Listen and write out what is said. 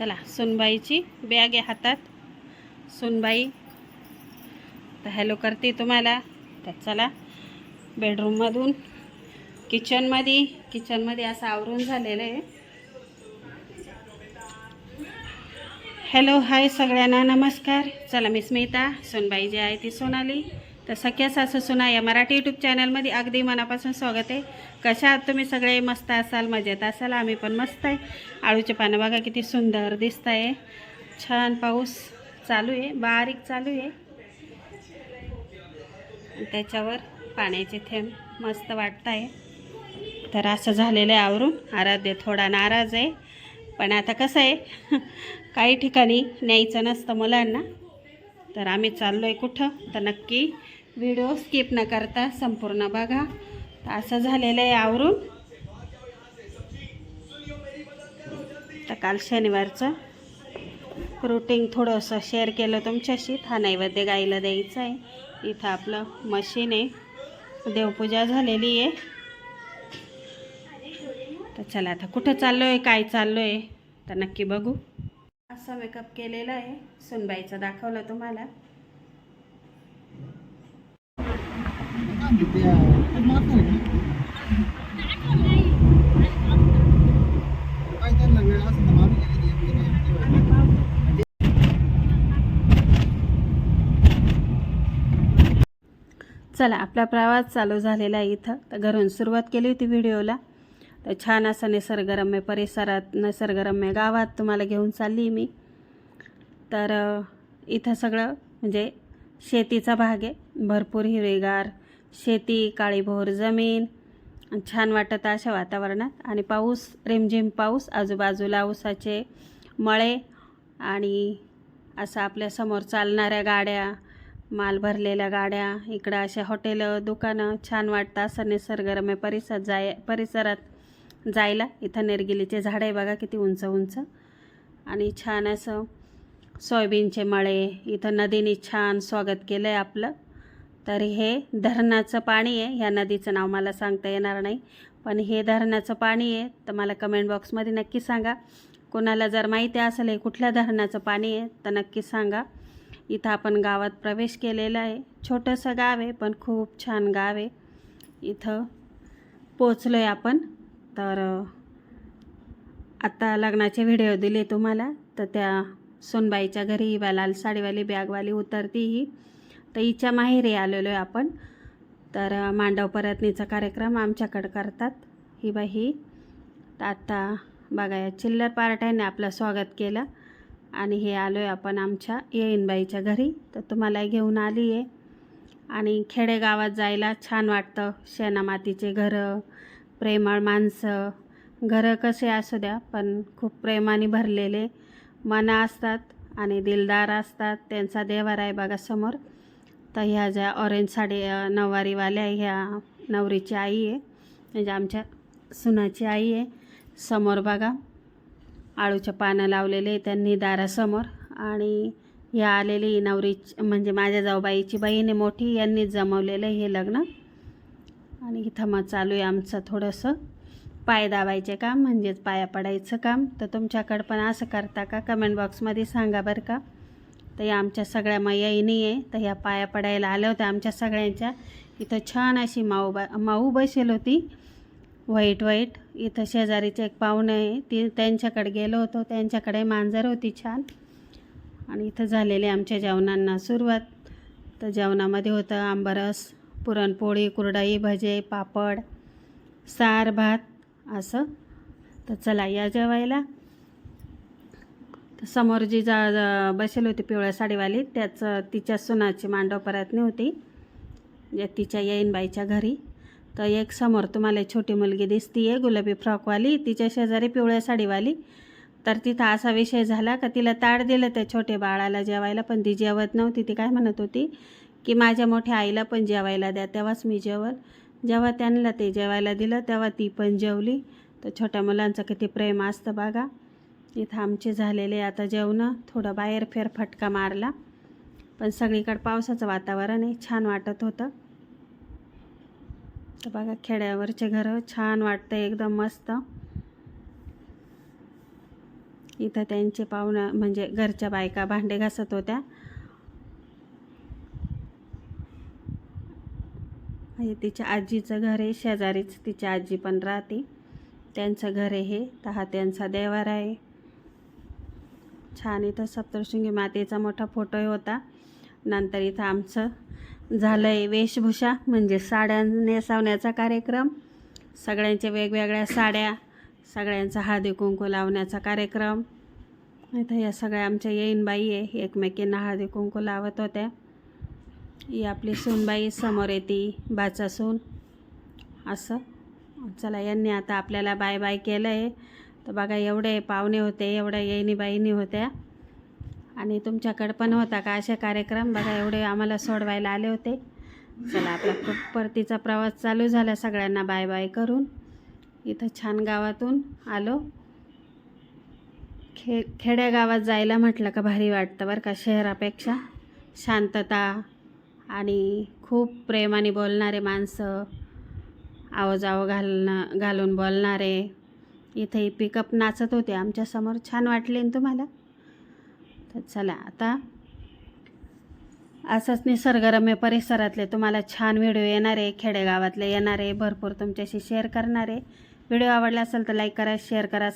चला सुनबाईची बॅग आहे हातात. सुनबाई तर हॅलो करते तुम्हाला. तर चला बेडरूममधून किचनमध्ये किचनमध्ये असं आवरून झालेलं आहे. हॅलो हाय सगळ्यांना. नमस्कार. चला मी स्मिता. सोनबाई जी आहे ती सोनाली. तर सख्या सासू सुना या मराठी यूट्यूब चॅनलमध्ये अगदी मनापासून स्वागत आहे. कशा आहात तुम्ही सगळे? मस्त असाल मजेत असाल? आम्ही पण मस्त आहे. आळूचे पानं बघा किती सुंदर दिसत आहे छान पाऊस चालू आहे बारीक चालू आहे. त्याच्यावर पाण्याचे थेंब मस्त वाटत आहे. तर असं झालेलं आहे आवरून. आराध्य थोडा नाराज आहे. पण आता कसं आहे काही ठिकाणी न्यायचं नसतं मुलांना. तर आम्ही चाललो आहे कुठं? तर नक्की व्हिडिओ स्किप न करता संपूर्ण बघा. तर असं झालेलं आहे आवरून. तर काल शनिवारचं रुटीन थोडंसं शेअर केलं तुमच्याशी. हा नैवेद्य गाईला द्यायचं आहे. इथं आपलं मशीन आहे. देवपूजा झालेली आहे. तर चला आता कुठं चाललो आहे काय चाललो आहे तर नक्की बघू. असा मेकअप केलेला आहे. सुनबाईचा दाखवलं तुम्हाला काय त्यांना वेळ असेल तर मारून चला आपला प्रवास चालू झालेला आहे इथं. तर घरून सुरुवात केली होती व्हिडिओला. तर छान असं निसर्गरम्य परिसरात निसर्गरम्य गावात तुम्हाला घेऊन चालली मी. तर इथं सगळं म्हणजे शेतीचा भाग आहे. भरपूर हिरवेगार शेती काळीभोर जमीन छान वाटत अशा वातावरणात. आणि पाऊस रिमझिम पाऊस आजूबाजूला ऊसाचे मळे आणि असं आपल्यासमोर चालणाऱ्या गाड्या माल भरलेल्या गाड्या इकडं अशा हॉटेलं दुकानं छान वाटतं असं निसर्गरम्य परिसर जाय परिसरात जायला. इथं निरगिलीचे झाडं आहे बघा किती उंच उंच. आणि छान असं सोयाबीनचे मळे. इथं नदीने छान स्वागत केलं आहे आपलं. तर हे धरणाचं पाणी आहे. ह्या नदीचं नाव मला सांगता येणार नाही. पण हे धरणाचं पाणी आहे तर मला कमेंट बॉक्समध्ये नक्की सांगा. कोणाला जर माहिती असेल हे कुठल्या धरणाचं पाणी आहे तर नक्की सांगा. इथं आपण गावात प्रवेश केलेला आहे. छोटंसं गाव आहे पण खूप छान गाव आहे. इथं पोचलो आहे आपण. तर आत्ता लग्नाचे व्हिडिओ दिले तुम्हाला. तर त्या सोनबाईच्या घरी ही लाल साडीवाली बॅगवाली उतरती ही. तर हिच्या माहेरी आलेलो आहे आपण. तर मांडव परतणीचा कार्यक्रम आमच्याकडं करतात. ही बाई ही. तर आत्ता बघा या चिल्लर पार्ट्याने आपलं स्वागत केलं. आणि हे आलो आहे आपण आमच्या येईनबाईच्या घरी. तर तुम्हाला घेऊन आली आहे आणि खेडेगावात जायला छान वाटतं. शेणामातीचे घरं प्रेमळ माणसं. घरं कसे असू द्या पण खूप प्रेमाने भरलेले मनं असतात आणि दिलदार असतात. त्यांचा देवार आहे बघा समोर. तर ह्या ज्या ऑरेंज साडी नववारीवाल्या नऊवारीवाल्या ह्या नवरीची आई आहे. म्हणजे आमच्या सुनाची आई आहे. समोर बघा आळूच्या पानं लावलेले त्यांनी दारासमोर आणि ह्या आलेली नवरी म्हणजे माझ्या जाऊबाईची बहीण मोठी यांनी जमवलेलं आहे हे लग्न. आणि इथं मग चालू आहे आमचं थोडंसं पाय दाबायचे काम म्हणजेच पाया पडायचं काम. तर तुमच्याकडं पण असं करता का? कमेंट बॉक्समध्ये सांगा बरं का. तर या आमच्या सगळ्या मैयाईनी आहे. तर ह्या पाया पडायला आल्या होत्या आमच्या सगळ्यांच्या. इथं छान अशी माऊ बा माऊ बसेल होती. व्हाईट व्हाईट इथं शेजारीचे एक पाहुणे आहे. ती त्यांच्याकडे गेलो होतो. त्यांच्याकडे मांजर होती छान. आणि इथं झालेले आमच्या जेवणांना सुरुवात. तर जेवणामध्ये होतं आंबरस पुरणपोळी कुरडाई भजे पापड सार भात असं. तर चला या जेवायला. समोर जी जा बसेल होती पिवळ्या साडीवाली त्याचं तिच्या सुनाची मांडव परतणी होती. जे तिच्या येईनबाईच्या घरी. तर एक समोर तुम्हाला छोटी मुलगी दिसती आहे गुलाबी फ्रॉकवाली. तिच्या शेजारी पिवळ्या साडीवाली. तर तिथं असा विषय झाला का तिला ताड दिलं त्या छोटे बाळाला जेवायला पण ती जेवत नव्हती. ती काय म्हणत होती? की माझ्या मोठ्या आईला पण जेवायला द्या तेव्हाच मी जेवल जेव्हा त्यांना ते जेवायला दिलं तेव्हा ती पण जेवली. तर छोट्या मुलांचं किती प्रेम असतं बघा. इथं आमचे झालेले आता जेवणं थोडं बाहेर फेरफटका मारला. पण सगळीकडे पावसाचं वातावरण आहे. छान वाटत होतं. तर बघा खेड्यावरचे घरं छान वाटतं एकदम मस्त. इथं त्यांचे पाहुणं म्हणजे घरच्या बायका भांडे घासत होत्या. तिच्या आजीचं घर आहे. शेजारीच तिची आजी पण राहते. त्यांचं घर आहे हे. तर हा त्यांचा देवार आहे. छान इथं सप्तशृंगी मातेचा मोठा फोटोही होता. नंतर इथं आमचं झालं आहे वेशभूषा म्हणजे साड्या नेसावण्याचा कार्यक्रम. सगळ्यांच्या वेगवेगळ्या साड्या सगळ्यांचा हळदी कुंकू लावण्याचा कार्यक्रम. इथं या सगळ्या आमच्या येईनबाई आहे एकमेकींना हळदी कुंकू लावत होत्या. ही आपली सूनबाई समोर येते बाचा सून. असं. चला यांनी आता आपल्याला बाय बाय केलं आहे तर बघा एवढे पाहुणे होते एवढ्या येईनी बाईनी होत्या. आणि तुमच्याकडे पण होता का असे कार्यक्रम? बघा एवढे आम्हाला सोडवायला आले होते. चला आपला खूप परतीचा प्रवास चालू झाला सगळ्यांना बाय बाय करून. इथं छान गावातून आलो. खे खेड्यागावात जायला म्हटलं का भारी वाटतं बरं का शहरापेक्षा. शांतता आणि खूप प्रेमाने बोलणारे माणसं आवाजावं घालणं घालून बोलणारे. इथे पिकअप नाचत होते. आमच्यासमोर छान वाटले ना तुम्हाला? तर चला आता असंच निसर्गरम्य परिसरातले तुम्हाला छान व्हिडिओ येणार आहे. खेडेगावातले येणार आहे. भरपूर तुमच्याशी शेअर करणारे व्हिडिओ आवडला असेल तर लाईक करा शेअर करा.